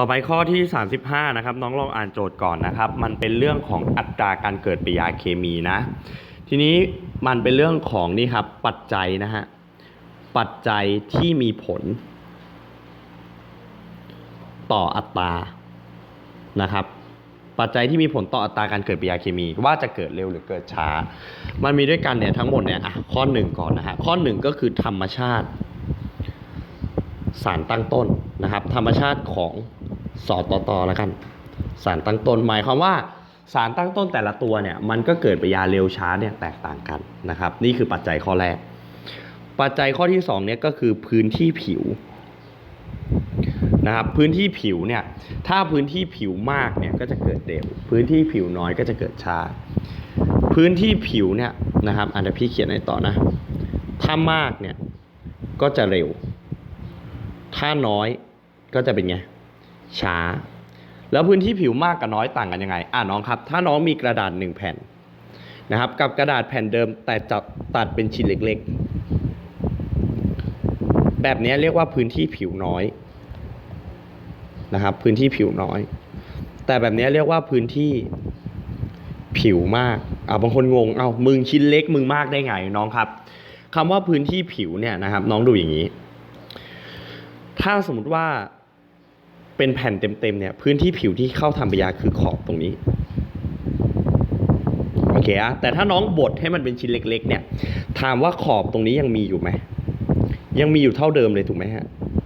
ต่อไปข้อที่ 35 นะครับ น้องลองอ่านโจทย์ก่อนนะครับ มันเป็นเรื่องของอัตราการเกิดปฏิกิริยาเคมีนะ ทีนี้มันเป็นเรื่องของนี่ครับปัจจัยนะฮะปัจจัยที่มีผล ต่ออัตรานะครับ ปัจจัยที่มีผลต่ออัตราการเกิดปฏิกิริยาเคมี ว่าจะเกิดเร็วหรือเกิดช้า มันมีด้วยกันเนี่ยทั้งหมดเนี่ยอะข้อหนึ่งก่อนนะฮะข้อหนึ่งก็คือธรรมชาติ สารตั้งต้นนะครับ ธรรมชาติของ สอตตแล้วกัน สารตั้งต้นหมายความว่าสารตั้งต้นแต่ละตัวเนี่ยมันก็เกิดปฏิกิริยาเร็วช้าเนี่ยแตกต่างกันนะครับ นี่คือปัจจัยข้อแรก ปัจจัยข้อที่สองเนี่ยก็คือพื้นที่ผิวนะครับพื้นที่ผิวเนี่ยถ้าพื้นที่ผิวมากเนี่ยก็จะเกิดเร็วพื้นที่ผิวน้อยก็จะเกิดช้า พื้นที่ผิวเนี่ยนะครับอันเดี๋ยวพี่เขียนให้ต่อนะ ถ้ามากเนี่ยก็จะเร็ว ถ้าน้อยก็จะเป็นไง ช้า แล้วพื้นที่ผิวมากกับน้อยต่างกันยังไง อ่าน้องครับ ถ้าน้องมีกระดาษหนึ่งแผ่นนะครับ กับกระดาษแผ่นเดิมแต่จับตัดเป็นชิ้นเล็กๆ แบบนี้เรียกว่าพื้นที่ผิวน้อยนะครับ พื้นที่ผิวน้อย แต่แบบนี้เรียกว่าพื้นที่ผิวมาก อ่าบางคนงง เอ้ามึงชิ้นเล็กมึงมากได้ไงน้องครับคำว่าพื้นที่ผิวเนี่ยนะครับ น้องดูอย่างนี้ ถ้าสมมติว่า เป็นแผ่นเต็มๆเนี่ยพื้นที่ผิวที่เข้าทำปยาคือขอบตรงนี้โอเคอะแต่ถ้าน้องบดให้มันเป็นชิ้นเล็ก ๆ เนี่ย ถามว่าขอบตรงนี้ยังมีอยู่ไหมยังมีอยู่เท่าเดิมเลยถูกไหมฮะ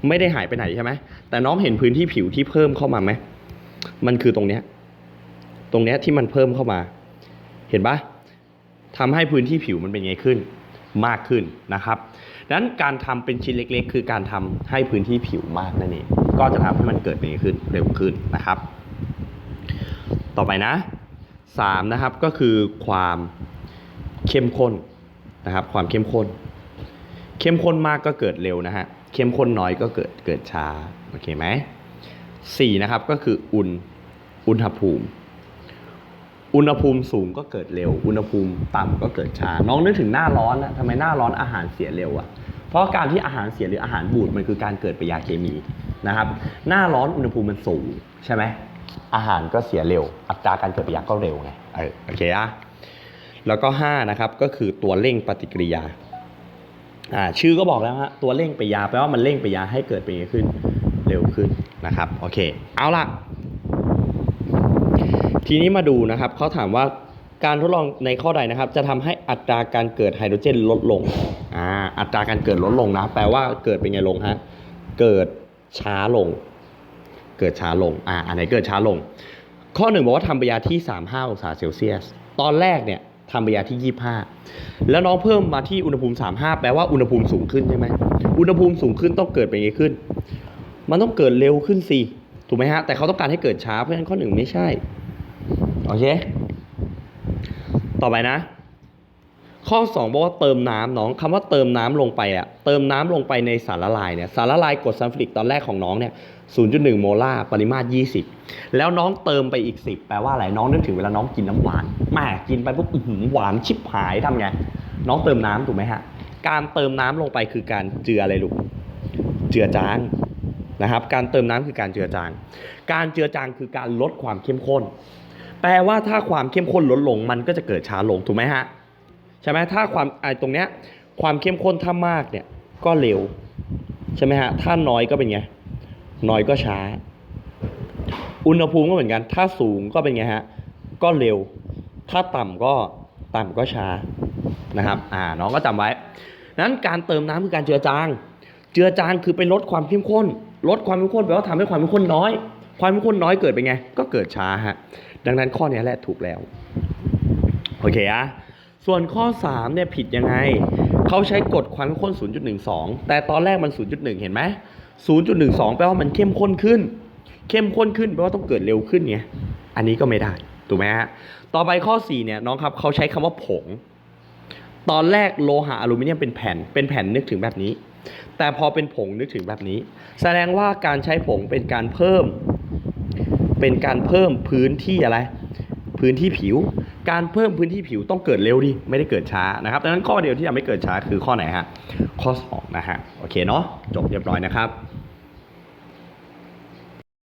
ไม่ได้หายไปไหนใช่ไหมแต่น้องเห็นพื้นที่ผิวที่เพิ่มเข้ามาไหมมันคือตรงเนี้ยตรงเนี้ยที่มันเพิ่มเข้ามา เห็นปะทำให้พื้นที่ผิวมันเป็นไงขึ้น มากขึ้นนะครับ ดังนั้นการทำเป็นชิ้นเล็ก ๆ คือการทำให้พื้นที่ผิวมากนั่นเองก็จะทำให้มันเกิดเป็นขึ้นเร็วขึ้นนะครับ ต่อไปนะสามนะครับก็คือความเข้มข้นนะครับ ความเข้มข้น เข้มข้นมากก็เกิดเร็วนะฮะเข้มข้นน้อยก็เกิดเกิดช้าโอเคไหมสี่นะครับก็คืออุณอุณหภูมิ อุณหภูมิสูงก็เกิดเร็ว อุณหภูมิต่ำก็เกิดช้า น้องนึกถึงหน้าร้อนนะทำไมหน้าร้อนอาหารเสียเร็วอะ่ะ เพราะการที่อาหารเสียหรืออาหารบูดมันคือการเกิดปฏิกิริยาเคมีนะครับ หน้าร้อนอุณหภูมิมันสูงใช่ไหมอาหารก็เสียเร็ว อัตราการเกิดปฏิกิริยาก็เร็วไงเออโอเคอะแล้วก็5นะครับก็คือตัวเร่งปฏิกิริยาอ่าชื่อก็บอกแล้วฮะตัวเร่งปฏิกิริยาแปลว่ามันเร่งปฏิกิริยาให้เกิดเป็นไงขึ้นเร็วขึ้นนะครับโอเค เอาล่ะ ทีนี้มาดูนะครับเขาถามว่าการทดลองในข้อใดนะครับ จะทำให้อัตราการเกิดไฮโดรเจนลดลงอ่าอัตราการเกิดลดลงนะ แปลว่าเกิดเป็นไงลงฮะเกิดช้าลง เกิดช้าลงอ่าอันไหนเกิดช้าลง ข้อหนึ่งบอกว่าทำปริยาที่ 35องศาเซลเซียส ตอนแรกเนี่ยทำปริยาที่ 25 แล้วน้องเพิ่มมาที่อุณหภูมิ 35 แปลว่าอุณหภูมิสูงขึ้นใช่ไหมอุณหภูมิสูงขึ้นต้องเกิดเป็นไงขึ้น มันต้องเกิดเร็วขึ้นสิถูกไหมฮะแต่เขาต้องการให้เกิดช้าเพราะฉะนั้นข้อหนึ่งไม่ใช่ โอเค ต่อไปนะ ข้อ 2 บอกว่าเติมน้ำน้องคำว่าเติมน้ำลงไปอะเติมน้ำลงไปในสารละลายเนี่ยสารละลายกรดซัลฟูริกตอนแรกของน้องเนี่ย0.1 โมลาร์ปริมาตร 20 แล้วน้องเติมไปอีก 10 แปลว่าอะไรน้องนึกถึงเวลาน้องกินน้ำหวานแม่กินไปปุ๊บอื้อหือหวานชิบหายทำไง น้องเติมน้ำถูกไหมฮะ การเติมน้ำลงไปคือการเจืออะไรลูก เจือจางนะครับ การเติมน้ำคือการเจือจาง การเจือจางคือการลดความเข้มข้น แปลว่าถ้าความเข้มข้นลดลงมันก็จะเกิดช้าลงถูกไหมฮะใช่ไหมถ้าความไอตรงเนี้ยความเข้มข้นถ้ามากเนี่ยก็เร็วใช่ไหมฮะถ้าน้อยก็เป็นไงน้อยก็ช้า อุณหภูมิก็เหมือนกัน ถ้าสูงก็เป็นไงฮะก็เร็ว ถ้าต่ำก็ต่ำก็ช้านะครับอ่าน้องก็จำไว้นั้นการเติมน้ำคือการเจือจาง เจือจางคือไปลดความเข้มข้น ลดความเข้มข้นแปลว่าทำให้ความเข้มข้นน้อย ความเข้มข้นน้อยเกิดเป็นไง ก็เกิดช้าฮะ ดังนั้นข้อนี้แหละถูกแล้ว โอเคอะส่วนข้อ3เนี่ยผิดยังไง เขาใช้กฎความข้มข้น 0.12 แต่ตอนแรกมัน 0.1 เห็นไหม 0.12 แปลว่ามันเข้มข้นขึ้น เข้มข้นขึ้นแปลว่าต้องเกิดเร็วขึ้นไง อันนี้ก็ไม่ได้ ถูกไหมฮะ ต่อไปข้อ 4 เนี่ยน้องครับเขาใช้คำว่าผง ตอนแรกโลหะอลูมิเนียมเป็นแผ่น เป็นแผ่นนึกถึงแบบนี้ แต่พอเป็นผงนึกถึงแบบนี้ แสดงว่าการใช้ผงเป็นการเพิ่ม เป็นการเพิ่มพื้นที่อะไร พื้นที่ผิว การเพิ่มพื้นที่ผิวต้องเกิดเร็วดิไม่ได้เกิดช้านะครับดังนั้นข้อเดียวที่จะไม่เกิดช้าคือข้อไหนฮะข้อ2นะฮะโอเคเนาะจบเรียบร้อยนะครับ